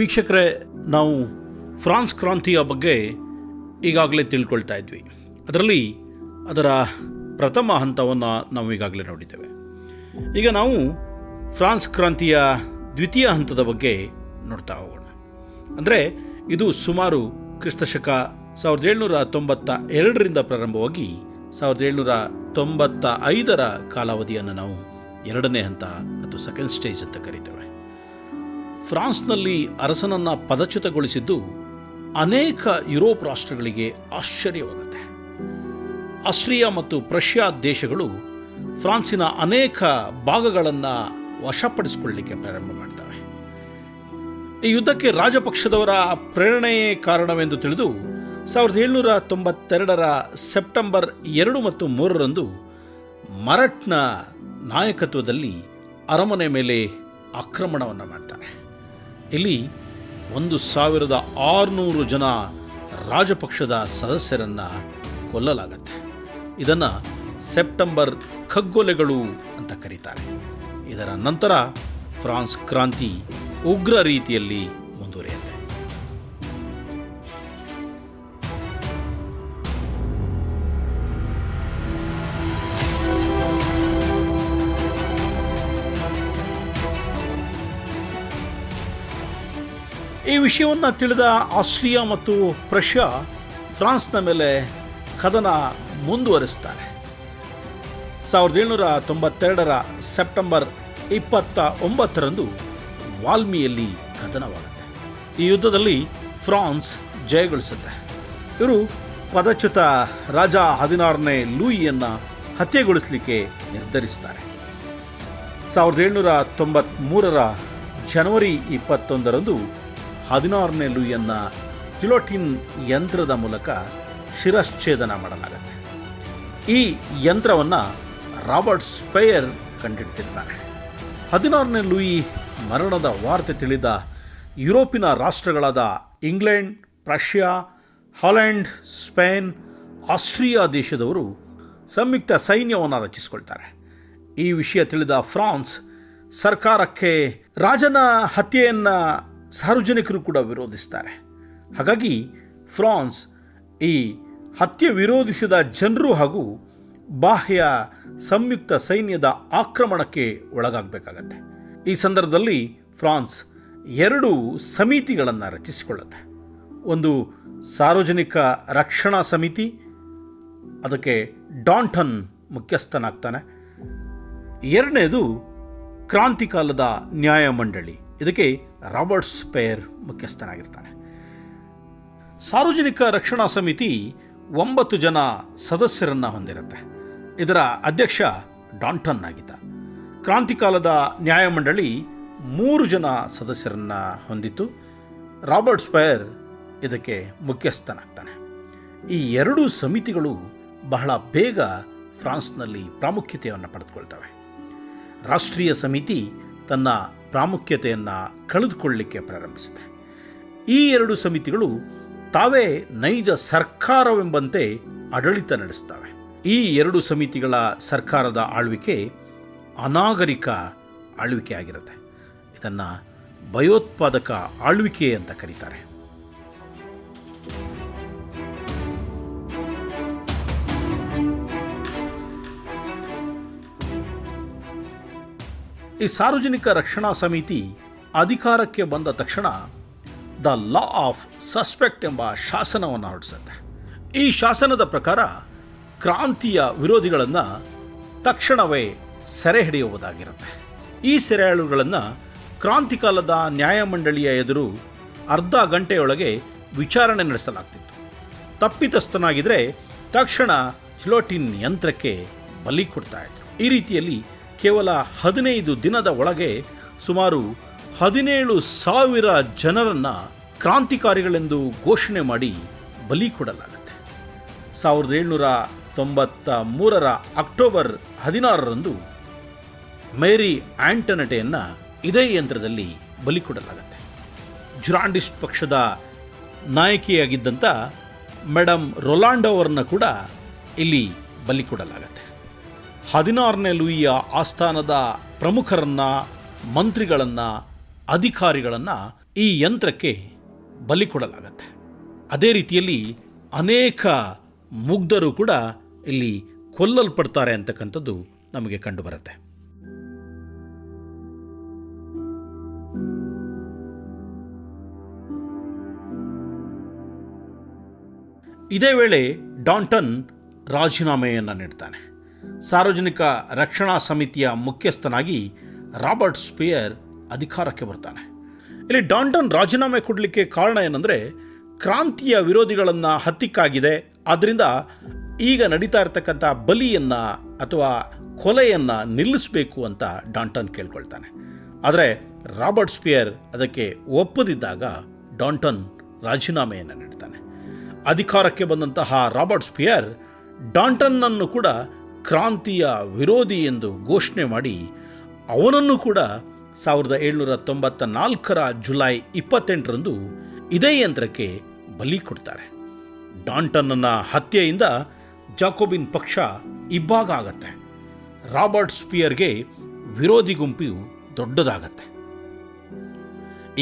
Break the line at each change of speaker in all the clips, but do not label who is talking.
ವೀಕ್ಷಕರೇ, ನಾವು ಫ್ರಾನ್ಸ್ ಕ್ರಾಂತಿಯ ಬಗ್ಗೆ ಈಗಾಗಲೇ ತಿಳ್ಕೊಳ್ತಾ ಇದ್ವಿ. ಅದರಲ್ಲಿ ಅದರ ಪ್ರಥಮ ಹಂತವನ್ನು ನಾವು ಈಗಾಗಲೇ ನೋಡಿದ್ದೇವೆ. ಈಗ ನಾವು ಫ್ರಾನ್ಸ್ ಕ್ರಾಂತಿಯ ದ್ವಿತೀಯ ಹಂತದ ಬಗ್ಗೆ ನೋಡ್ತಾ ಹೋಗೋಣ. ಅಂದರೆ, ಇದು ಸುಮಾರು ಕ್ರಿಸ್ತಶಕ ಸಾವಿರದ ಏಳ್ನೂರ ತೊಂಬತ್ತ ಎರಡರಿಂದ ಪ್ರಾರಂಭವಾಗಿ ಸಾವಿರದ ಏಳ್ನೂರ ತೊಂಬತ್ತ ಐದರ ಕಾಲಾವಧಿಯನ್ನು ನಾವು ಎರಡನೇ ಹಂತ ಅಥವಾ ಸೆಕೆಂಡ್ ಸ್ಟೇಜ್ ಅಂತ ಕರೀತೇವೆ. ಫ್ರಾನ್ಸ್ನಲ್ಲಿ ಅರಸನನ್ನ ಪದಚ್ಯುತಗೊಳಿಸಿದ್ದು ಅನೇಕ ಯುರೋಪ್ ರಾಷ್ಟ್ರಗಳಿಗೆ ಆಶ್ಚರ್ಯವಾಗುತ್ತೆ. ಆಸ್ಟ್ರಿಯಾ ಮತ್ತು ಪ್ರಷ್ಯಾ ದೇಶಗಳು ಫ್ರಾನ್ಸಿನ ಅನೇಕ ಭಾಗಗಳನ್ನು ವಶಪಡಿಸಿಕೊಳ್ಳಲಿಕ್ಕೆ ಪ್ರಾರಂಭ ಮಾಡ್ತವೆ. ಈ ಯುದ್ಧಕ್ಕೆ ರಾಜಪಕ್ಷದವರ ಪ್ರೇರಣೆಯೇ ಕಾರಣವೆಂದು ತಿಳಿದು ಸಾವಿರದ ಏಳ್ನೂರ ತೊಂಬತ್ತೆರಡರ ಸೆಪ್ಟೆಂಬರ್ ಎರಡು ಮತ್ತು ಮೂರರಂದು ಮರಟ್ನ ನಾಯಕತ್ವದಲ್ಲಿ ಅರಮನೆ ಮೇಲೆ ಆಕ್ರಮಣವನ್ನು ಮಾಡ್ತಾರೆ. ಇಲ್ಲಿ ಒಂದು ಸಾವಿರದ ಆರುನೂರು ಜನ ರಾಜಪಕ್ಷದ ಸದಸ್ಯರನ್ನು ಕೊಲ್ಲಲಾಗತ್ತೆ. ಇದನ್ನು ಸೆಪ್ಟೆಂಬರ್ ಖಗ್ಗೊಲೆಗಳು ಅಂತ ಕರೀತಾರೆ. ಇದರ ನಂತರ ಫ್ರಾನ್ಸ್ ಕ್ರಾಂತಿ ಉಗ್ರ ರೀತಿಯಲ್ಲಿ ಈ ವಿಷಯವನ್ನು ತಿಳಿದ ಆಸ್ಟ್ರಿಯಾ ಮತ್ತು ಪ್ರಷ್ಯಾ ಫ್ರಾನ್ಸ್ನ ಮೇಲೆ ಕದನ ಮುಂದುವರಿಸ್ತಾರೆ ಸಾವಿರದ ಏಳ್ನೂರ ತೊಂಬತ್ತೆರಡರ ಸೆಪ್ಟೆಂಬರ್ ಇಪ್ಪತ್ತ ಒಂಬತ್ತರಂದು ವಾಲ್ಮಿಯಲ್ಲಿ ಕದನವಾಗುತ್ತೆ. ಈ ಯುದ್ಧದಲ್ಲಿ ಫ್ರಾನ್ಸ್ ಜಯಗಳಿಸುತ್ತೆ. ಇವರು ಪದಚ್ಯುತ ರಾಜ ಹದಿನಾರನೇ ಲೂಯಿಯನ್ನು ಹತ್ಯೆಗೊಳಿಸಲಿಕ್ಕೆ ನಿರ್ಧರಿಸ್ತಾರೆ ಸಾವಿರದ ಏಳ್ನೂರ ತೊಂಬತ್ತ್ಮೂರರ ಜನವರಿ ಇಪ್ಪತ್ತೊಂದರಂದು ಹದಿನಾರನೇ ಲೂಯನ್ನು ಜಿಲೋಟಿನ್ ಯಂತ್ರದ ಮೂಲಕ ಶಿರಶ್ಛೇದನ ಮಾಡಲಾಗುತ್ತೆ. ಈ ಯಂತ್ರವನ್ನು ರಾಬರ್ಟ್ ಸ್ಪೇಯರ್ ಕಂಡಿಡ್ತಿರ್ತಾರೆ. ಹದಿನಾರನೇ ಲೂಯಿ ಮರಣದ ವಾರ್ತೆ ತಿಳಿದ ಯುರೋಪಿನ ರಾಷ್ಟ್ರಗಳಾದ England, Prussia, Holland, Spain, Austria ದೇಶದವರು ಸಂಯುಕ್ತ ಸೈನ್ಯವನ್ನು ರಚಿಸಿಕೊಳ್ತಾರೆ. ಈ ವಿಷಯ ತಿಳಿದ ಫ್ರಾನ್ಸ್ ಸರ್ಕಾರಕ್ಕೆ ರಾಜನ ಹತ್ಯೆಯನ್ನು ಸಾರ್ವಜನಿಕರು ಕೂಡ ವಿರೋಧಿಸ್ತಾರೆ. ಹಾಗಾಗಿ ಫ್ರಾನ್ಸ್ ಈ ಹತ್ಯೆ ವಿರೋಧಿಸಿದ ಜನರು ಹಾಗೂ ಬಾಹ್ಯ ಸಂಯುಕ್ತ ಸೈನ್ಯದ ಆಕ್ರಮಣಕ್ಕೆ ಒಳಗಾಗಬೇಕಾಗತ್ತೆ. ಈ ಸಂದರ್ಭದಲ್ಲಿ ಫ್ರಾನ್ಸ್ ಎರಡು ಸಮಿತಿಗಳನ್ನು ರಚಿಸಿಕೊಳ್ಳುತ್ತೆ. ಒಂದು ಸಾರ್ವಜನಿಕ ರಕ್ಷಣಾ ಸಮಿತಿ, ಅದಕ್ಕೆ ಡಾಂಟನ್ ಮುಖ್ಯಸ್ಥನಾಗ್ತಾನೆ. ಎರಡನೇದು ಕ್ರಾಂತಿಕಾಲದ ನ್ಯಾಯಮಂಡಳಿ. ಇದಕ್ಕೆ ರಾಬರ್ಟ್ಸ್ ಸ್ಪೇರ್ ಮುಖ್ಯಸ್ಥನಾಗಿರ್ತಾನೆ. ಸಾರ್ವಜನಿಕ ರಕ್ಷಣಾ ಸಮಿತಿ ಒಂಬತ್ತು ಜನ ಸದಸ್ಯರನ್ನು ಹೊಂದಿರುತ್ತೆ. ಇದರ ಅಧ್ಯಕ್ಷ ಡಾಂಟನ್ ಆಗಿದ್ದ. ಕ್ರಾಂತಿಕಾಲದ ನ್ಯಾಯಮಂಡಳಿ ಮೂರು ಜನ ಸದಸ್ಯರನ್ನು ಹೊಂದಿತ್ತು. ರಾಬರ್ಟ್ ಸ್ಪೈರ್ ಇದಕ್ಕೆ ಮುಖ್ಯಸ್ಥನಾಗ್ತಾನೆ. ಈ ಎರಡೂ ಸಮಿತಿಗಳು ಬಹಳ ಬೇಗ ಫ್ರಾನ್ಸ್ನಲ್ಲಿ ಪ್ರಾಮುಖ್ಯತೆಯನ್ನು ಪಡೆದುಕೊಳ್ತವೆ. ರಾಷ್ಟ್ರೀಯ ಸಮಿತಿ ತನ್ನ ಪ್ರಾಮುಖ್ಯತೆಯನ್ನು ಕಳೆದುಕೊಳ್ಳಲಿಕ್ಕೆ ಪ್ರಾರಂಭಿಸಿದೆ. ಈ ಎರಡು ಸಮಿತಿಗಳು ತಾವೇ ನೈಜ ಸರ್ಕಾರವೆಂಬಂತೆ ಆಡಳಿತ ನಡೆಸ್ತವೆ ಈ ಎರಡು ಸಮಿತಿಗಳ ಸರ್ಕಾರದ ಆಳ್ವಿಕೆ ಅನಾಗರಿಕ ಆಳ್ವಿಕೆ ಆಗಿರುತ್ತೆ. ಇದನ್ನು ಭಯೋತ್ಪಾದಕ ಆಳ್ವಿಕೆ ಅಂತ ಕರೀತಾರೆ. ಈ ಸಾರ್ವಜನಿಕ ರಕ್ಷಣಾ ಸಮಿತಿ ಅಧಿಕಾರಕ್ಕೆ ಬಂದ ತಕ್ಷಣ ದ ಲಾ ಆಫ್ ಸಸ್ಪೆಕ್ಟ್ ಎಂಬ ಶಾಸನವನ್ನು ಹೊರಡಿಸುತ್ತೆ. ಈ ಶಾಸನದ ಪ್ರಕಾರ ಕ್ರಾಂತಿಯ ವಿರೋಧಿಗಳನ್ನು ತಕ್ಷಣವೇ ಸೆರೆ ಹಿಡಿಯುವುದಾಗಿರುತ್ತೆ. ಈ ಸೆರೆಯಾಳುಗಳನ್ನು ಕ್ರಾಂತಿಕಾಲದ ನ್ಯಾಯಮಂಡಳಿಯ ಎದುರು ಅರ್ಧ ಗಂಟೆಯೊಳಗೆ ವಿಚಾರಣೆ ನಡೆಸಲಾಗ್ತಿತ್ತು. ತಪ್ಪಿತಸ್ಥನಾಗಿದ್ದರೆ ತಕ್ಷಣ ಜಿಲೋಟಿನ್ ಯಂತ್ರಕ್ಕೆ ಬಲಿ ಕೊಡ್ತಾ ಇದ್ರು. ಈ ರೀತಿಯಲ್ಲಿ ಕೇವಲ ಹದಿನೈದು ದಿನದ ಒಳಗೆ ಸುಮಾರು ಹದಿನೇಳು ಸಾವಿರ ಜನರನ್ನು ಕ್ರಾಂತಿಕಾರಿಗಳೆಂದು ಘೋಷಣೆ ಮಾಡಿ ಬಲಿ ಕೊಡಲಾಗುತ್ತೆ. ಸಾವಿರದ ಏಳ್ನೂರ ತೊಂಬತ್ತ ಮೂರರ ಅಕ್ಟೋಬರ್ ಹದಿನಾರರಂದು ಮೇರಿ ಆಂಟನಟೆಯನ್ನು ಇದೇ ಯಂತ್ರದಲ್ಲಿ ಬಲಿ ಕೊಡಲಾಗುತ್ತೆ. ಜುರಾಂಡಿಸ್ಟ್ ಪಕ್ಷದ ನಾಯಕಿಯಾಗಿದ್ದಂಥ ಮೇಡಮ್ ರೊಲಾಂಡೋ ಅವರನ್ನು ಕೂಡ ಇಲ್ಲಿ ಬಲಿ ಕೊಡಲಾಗತ್ತೆ. ಹದಿನಾರನೇ ಲೂಯಿಯ ಆಸ್ಥಾನದ ಪ್ರಮುಖರನ್ನು, ಮಂತ್ರಿಗಳನ್ನು, ಅಧಿಕಾರಿಗಳನ್ನು ಈ ಯಂತ್ರಕ್ಕೆ ಬಲಿ ಕೊಡಲಾಗತ್ತೆ. ಅದೇ ರೀತಿಯಲ್ಲಿ ಅನೇಕ ಮುಗ್ಧರು ಕೂಡ ಇಲ್ಲಿ ಕೊಲ್ಲಲ್ಪಡ್ತಾರೆ ಅಂತಕ್ಕಂಥದ್ದು ನಮಗೆ ಕಂಡುಬರುತ್ತೆ. ಇದೇ ವೇಳೆ ಡಾಂಟನ್ ರಾಜೀನಾಮೆಯನ್ನು ನೀಡ್ತಾನೆ. ಸಾರ್ವಜನಿಕ ರಕ್ಷಣಾ ಸಮಿತಿಯ ಮುಖ್ಯಸ್ಥನಾಗಿ ರಾಬರ್ಟ್ ಸ್ಪಿಯರ್ ಅಧಿಕಾರಕ್ಕೆ ಬರ್ತಾನೆ. ಇಲ್ಲಿ ಡಾಂಟನ್ ರಾಜೀನಾಮೆ ಕೊಡಲಿಕ್ಕೆ ಕಾರಣ ಏನಂದರೆ, ಕ್ರಾಂತಿಯ ವಿರೋಧಿಗಳನ್ನು ಹತ್ತಿಕ್ಕಾಗಿದೆ ಆದ್ದರಿಂದ ಈಗ ನಡೀತಾ ಇರತಕ್ಕಂಥ ಬಲಿಯನ್ನು ಅಥವಾ ಕೊಲೆಯನ್ನು ನಿಲ್ಲಿಸಬೇಕು ಅಂತ ಡಾಂಟನ್ ಕೇಳ್ಕೊಳ್ತಾನೆ. ಆದರೆ ರಾಬರ್ಟ್ ಸ್ಪಿಯರ್ ಅದಕ್ಕೆ ಒಪ್ಪದಿದ್ದಾಗ ಡಾಂಟನ್ ರಾಜೀನಾಮೆಯನ್ನು ನೀಡ್ತಾನೆ. ಅಧಿಕಾರಕ್ಕೆ ಬಂದಂತಹ ರಾಬರ್ಟ್ ಸ್ಪಿಯರ್ ಡಾಂಟನ್ನನ್ನು ಕೂಡ ಕ್ರಾಂತಿಯ ವಿರೋಧಿ ಎಂದು ಘೋಷಣೆ ಮಾಡಿ ಅವನನ್ನು ಕೂಡ ಸಾವಿರದ ಏಳ್ನೂರ ತೊಂಬತ್ತ ನಾಲ್ಕರ ಜುಲೈ ಇಪ್ಪತ್ತೆಂಟರಂದು ಇದೇ ಯಂತ್ರಕ್ಕೆ ಬಲಿ ಕೊಡ್ತಾರೆ. ಡಾಂಟನ್ನ ಹತ್ಯೆಯಿಂದ ಜಾಕೋಬಿನ್ ಪಕ್ಷ ಇಬ್ಬಾಗ ಆಗತ್ತೆ ರಾಬರ್ಟ್ ಸ್ಪಿಯರ್ಗೆ ವಿರೋಧಿ ಗುಂಪು ದೊಡ್ಡದಾಗತ್ತೆ.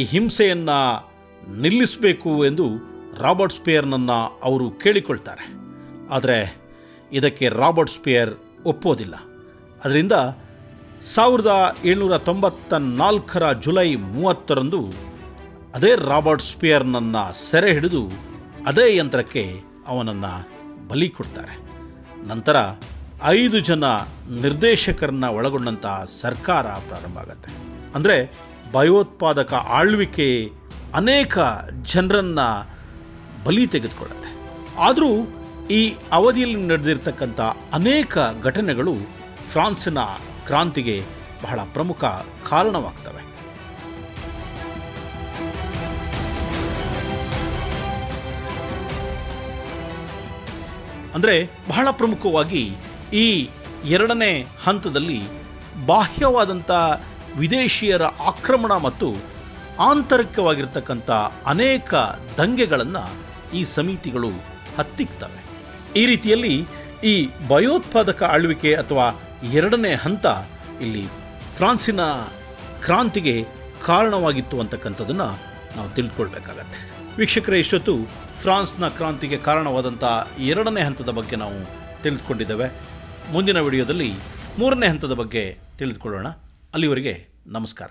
ಈ ಹಿಂಸೆಯನ್ನು ನಿಲ್ಲಿಸಬೇಕು ಎಂದು ರಾಬರ್ಟ್ ಸ್ಪಿಯರ್ನನ್ನು ಅವರು ಕೇಳಿಕೊಳ್ತಾರೆ. ಆದರೆ ಇದಕ್ಕೆ ರಾಬರ್ಟ್ ಸ್ಪಿಯರ್ ಒಪ್ಪೋದಿಲ್ಲ ಅದರಿಂದ ಸಾವಿರದ ಏಳ್ನೂರ ತೊಂಬತ್ತ ನಾಲ್ಕರ ಜುಲೈ ಮೂವತ್ತರಂದು ಅದೇ ರಾಬರ್ಟ್ ಸ್ಪಿಯರ್ನನ್ನು ಸೆರೆ ಹಿಡಿದು ಅದೇ ಯಂತ್ರಕ್ಕೆ ಅವನನ್ನು ಬಲಿ ಕೊಡ್ತಾರೆ. ನಂತರ ಐದು ಜನ ನಿರ್ದೇಶಕರನ್ನ ಒಳಗೊಂಡಂತಹ ಸರ್ಕಾರ ಪ್ರಾರಂಭ ಆಗುತ್ತೆ. ಅಂದರೆ ಭಯೋತ್ಪಾದಕ ಆಳ್ವಿಕೆ ಅನೇಕ ಜನರನ್ನು ಬಲಿ ತೆಗೆದುಕೊಳ್ಳುತ್ತೆ. ಆದರೂ ಈ ಅವಧಿಯಲ್ಲಿ ನಡೆದಿರ್ತಕ್ಕಂಥ ಅನೇಕ ಘಟನೆಗಳು ಫ್ರಾನ್ಸಿನ ಕ್ರಾಂತಿಗೆ ಬಹಳ ಪ್ರಮುಖ ಕಾರಣವಾಗ್ತವೆ. ಅಂದರೆ ಬಹಳ ಪ್ರಮುಖವಾಗಿ ಈ ಎರಡನೇ ಹಂತದಲ್ಲಿ ಬಾಹ್ಯವಾದಂಥ ವಿದೇಶಿಯರ ಆಕ್ರಮಣ ಮತ್ತು ಆಂತರಿಕವಾಗಿರ್ತಕ್ಕಂಥ ಅನೇಕ ದಂಗೆಗಳನ್ನು ಈ ಸಮಿತಿಗಳು ಹತ್ತಿಕ್ತವೆ. ಈ ರೀತಿಯಲ್ಲಿ ಈ ಭಯೋತ್ಪಾದಕ ಆಳ್ವಿಕೆ ಅಥವಾ ಎರಡನೇ ಹಂತ ಇಲ್ಲಿ ಫ್ರಾನ್ಸಿನ ಕ್ರಾಂತಿಗೆ ಕಾರಣವಾಗಿತ್ತು ಅಂತಕ್ಕಂಥದ್ದನ್ನು ನಾವು ತಿಳ್ಕೊಳ್ಬೇಕಾಗತ್ತೆ. ವೀಕ್ಷಕರ, ಇಷ್ಟೊತ್ತು ಫ್ರಾನ್ಸ್ನ ಕ್ರಾಂತಿಗೆ ಕಾರಣವಾದಂಥ ಎರಡನೇ ಹಂತದ ಬಗ್ಗೆ ನಾವು ತಿಳಿದುಕೊಂಡಿದ್ದೇವೆ. ಮುಂದಿನ ವಿಡಿಯೋದಲ್ಲಿ ಮೂರನೇ ಹಂತದ ಬಗ್ಗೆ ತಿಳಿದುಕೊಳ್ಳೋಣ. ಅಲ್ಲಿವರೆಗೆ ನಮಸ್ಕಾರ.